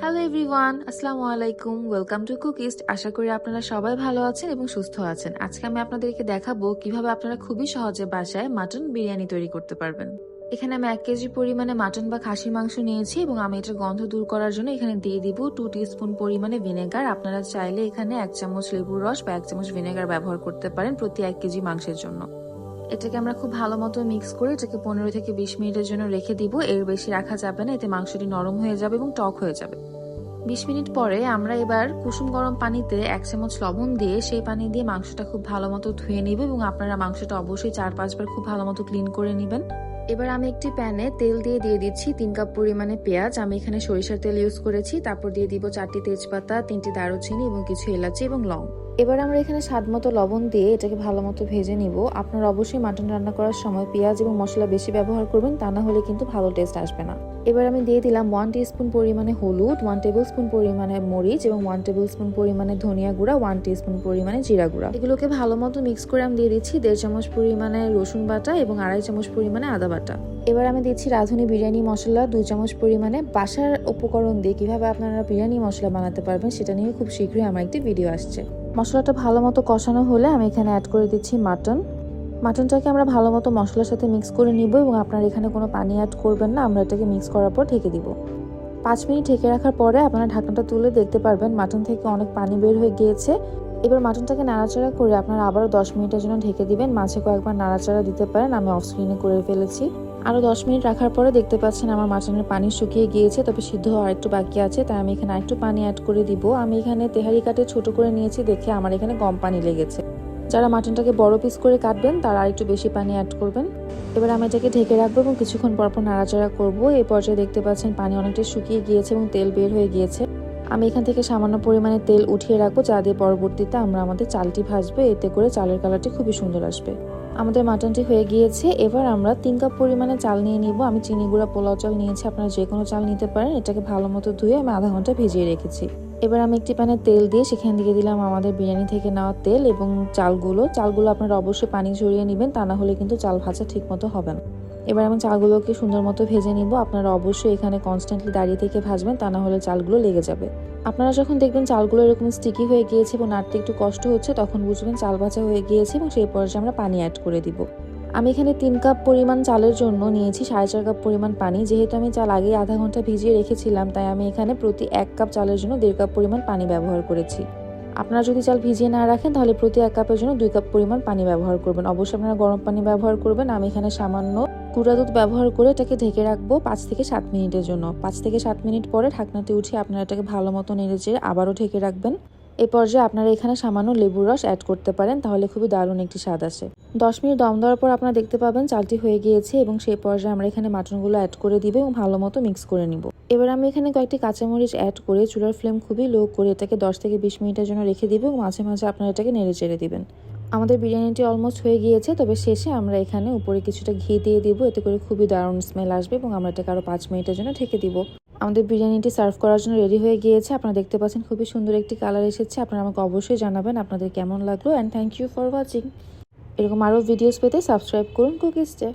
Hello everyone আসসালামু আলাইকুম welcome to কুকিস্ট আশা করি আপনারা সবাই ভালো আছেন এবং সুস্থ আছেন। আজকে আমি আপনাদেরকে দেখাবো কীভাবে আপনারা খুবই সহজে বাসায় মাটন বিরিয়ানি তৈরি করতে পারবেন। এখানে আমি এক কেজি পরিমাণে মাটন বা খাসির মাংস নিয়েছি এবং আমি এটার গন্ধ দূর করার জন্য এখানে দিয়ে দিব টু স্পুন পরিমাণে ভিনেগার আপনারা চাইলে এখানে এক চামচ লেবুর রস বা এক চামচ ভিনেগার ব্যবহার করতে পারেন প্রতি এক কেজি মাংসের জন্য। এটাকে আমরা খুব ভালো মতো মিক্স করে এটাকে পনেরো থেকে বিশ মিনিটের জন্য রেখে দিব। এর বেশি রাখা যাবে না, এতে মাংসটি নরম হয়ে যাবে এবং টক হয়ে যাবে। বিশ মিনিট পরে আমরা এবার কুসুম গরম পানিতে এক চামচ লবণ দিয়ে সেই পানি দিয়ে মাংসটা খুব ভালো মতো ধুয়ে নিব এবং আপনারা মাংসটা অবশ্যই চার পাঁচবার খুব ভালো মতো ক্লিন করে নেবেন। এবার আমি একটি প্যানে তেল দিয়ে দিয়ে দিচ্ছি তিন কাপ পরিমাণে পেঁয়াজ। আমি এখানে সরিষার তেল ইউজ করেছি, তারপর দিয়ে দিব চারটি তেজপাতা, তিনটি দারুচিনি এবং কিছু এলাচি এবং লং এবার আমরা এখানে স্বাদ মতো লবণ দিয়ে এটাকে ভালো মতো ভেজে নিব। আপনারা অবশ্যই মাটন রান্না করার সময় পেঁয়াজ এবং মশলা বেশি ব্যবহার করবেন, তা না হলে কিন্তু ভালো টেস্ট আসবে না। এবার আমি দিয়ে দিলাম ওয়ান স্পুন পরিমাণে হলুদ ওয়ান টেবিল স্পুন পরিমাণে মরিচ এবং ওয়ান টেবিল স্পুন পরিমাণে ধনিয়া গুঁড়া ওয়ান স্পুন পরিমাণে জিরা গুঁড়া। এগুলোকে ভালো মতো মিক্স করে আমি দিয়ে দিচ্ছি দেড় চামচ পরিমাণে রসুন বাটা এবং আড়াই চামচ পরিমাণে আদা বাটা। এবার আমি দিচ্ছি রাঁধুনি বিরিয়ানি মশলা, দুই চামচ পরিমাণে বাসার উপকরণ দিয়ে। কীভাবে আপনারা বিরিয়ানি মশলা বানাতে পারবেন সেটা নিয়ে খুব শীঘ্রই আমার একটি ভিডিও আসছে। মশলাটা ভালো মতো কষানো হলে আমি এখানে অ্যাড করে দিচ্ছি মাটন মাটনটাকে আমরা ভালো মতো মশলার সাথে মিক্স করে নিব এবং আপনারা এখানে কোনো পানি অ্যাড করবেন না, আমরা এটাকে মিক্স করার পর ঢেকে দিব। পাঁচ মিনিট ঢেকে রাখার পরে আপনারা ঢাকনাটা তুলে দেখতে পারবেন মাটন থেকে অনেক পানি বের হয়ে গিয়েছে। এবার মাটনটাকে নাড়াচাড়া করে আপনারা আবারও দশ মিনিটের জন্য ঢেকে দিবেন, মাঝে কয়েকবার নাড়াচাড়া দিতে পারেন, আমি অফ স্ক্রিনে করে ফেলেছি। আরও দশ মিনিট রাখার পরে দেখতে পাচ্ছেন আমার মাটনের পানি শুকিয়ে গিয়েছে, তবে সিদ্ধ হওয়ার একটু বাকি আছে, তাই আমি এখানে একটু পানি অ্যাড করে দিব। আমি এখানে তেহারি কাটে ছোট করে নিয়েছি, দেখে আমার এখানে কম পানি লেগেছে। যারা মাটনটাকে বড় পিস করে কাটবেন, তারা আর একটু বেশি পানি অ্যাড করবেন। এবার আমি এটাকে ঢেকে রাখব এবং কিছুক্ষণ পর পর নাড়াচাড়া করব। এই পর্যায়ে দেখতে পাচ্ছেন পানি অনেকটা শুকিয়ে গিয়েছে এবং তেল বের হয়ে গিয়েছে। আমি এখান থেকে সামান্য পরিমাণে তেল উঠিয়ে রাখব যা দিয়ে পরবর্তীতে আমরা আমাদের চালটি ভাজবো। এতে করে চালের কালারটি খুবই সুন্দর আসবে। আমাদের মাটনটি হয়ে গিয়েছে। এবার আমরা তিন কাপ পরিমাণে চাল নিয়ে নিব। আমি চিনি গুঁড়া, পোলাও চাল নিয়েছি। আপনারা যে কোনো চাল নিতে পারেন। এটাকে ভালো মতো ধুয়ে আমি আধা ঘণ্টা ভিজিয়ে রেখেছি। এবার আমি একটি প্যানে তেল দিয়ে সেখান দিয়ে দিলাম আমাদের বিরিয়ানি থেকে নেওয়া তেল এবং চালগুলো। চালগুলো আপনারা অবশ্যই পানি ঝরিয়ে নেবেন, তা না হলে কিন্তু চাল ভাজা ঠিক মতো হবে না। এবার আমি চালগুলোকে সুন্দর মতো ভেজে নিব। আপনারা অবশ্যই এখানে কনস্ট্যান্টলি দাঁড়িয়ে থেকে ভাজবেন, তা না হলে চালগুলো লেগে যাবে। আপনারা যখন দেখবেন চালগুলো এরকম স্টিকি হয়ে গিয়েছে এবং নাড়তে একটু কষ্ট হচ্ছে, তখন বুঝবেন চাল ভাজা হয়ে গিয়েছে এবং সেই পর্যায়ে আমরা পানি অ্যাড করে দিব। আমি এখানে তিন কাপ পরিমাণ চালের জন্য নিয়েছি, সাড়ে চার কাপ পরিমাণ পানি। যেহেতু আমি চাল আগে আধা ঘণ্টা ভিজিয়ে রেখেছিলাম, তাই আমি এখানে প্রতি এক কাপ চালের জন্য দেড় কাপ পরিমাণ পানি ব্যবহার করেছি। আপনারা যদি চাল ভিজিয়ে না রাখেন, তাহলে প্রতি এক কাপের জন্য দুই কাপ পরিমাণ পানি ব্যবহার করবেন। অবশ্যই আপনারা গরম পানি ব্যবহার করবেন। আমি এখানে সামান্য গুঁড়া দুধ ব্যবহার করে এটাকে ঢেকে রাখব পাঁচ থেকে সাত মিনিটের জন্য। পাঁচ থেকে সাত মিনিট পরে ঢাকনাতে উঠে আপনারা এটাকে ভালো মতো নেড়ে চেড়ে আবারও ঢেকে রাখবেন। এ পর্যায়ে আপনারা এখানে সামান্য লেবুর রস অ্যাড করতে পারেন, তাহলে খুবই দারুণ একটি স্বাদ আসে। দশ মিনিট দম দেওয়ার পর আপনারা দেখতে পাবেন চালটি হয়ে গিয়েছে এবং সেই পর্যায়ে আমরা এখানে মাটনগুলো অ্যাড করে দিব এবং ভালো মতো মিক্স করে নিব। এবার আমি এখানে কয়েকটি কাঁচামরিচ অ্যাড করে চুলার ফ্লেম খুবই লো করে এটাকে দশ থেকে বিশ মিনিটের জন্য রেখে দিব এবং মাঝে মাঝে আপনারা এটাকে নেড়ে চেড়ে দিবেন। আমাদের বিরিয়ানিটি অলমোস্ট হয়ে গিয়েছে, তবে শেষে আমরা এখানে উপরে কিছুটা ঘি দিয়ে দিব। এতে করে খুবই দারুণ স্মেল আসবে এবং আমরা এটাকে আরও পাঁচ মিনিটের জন্য ঢেকে দিব। আমাদের বিরিয়ানিটি সার্ভ করার জন্য রেডি হয়ে গিয়েছে। আপনারা দেখতে পাচ্ছেন খুবই সুন্দর একটি কালার এসেছে। আপনারা আমাকে অবশ্যই জানাবেন আপনাদের কেমন লাগল and thank you for watching এরকম আরও ভিডিওস পেতে সাবস্ক্রাইব করুন কুকিজটে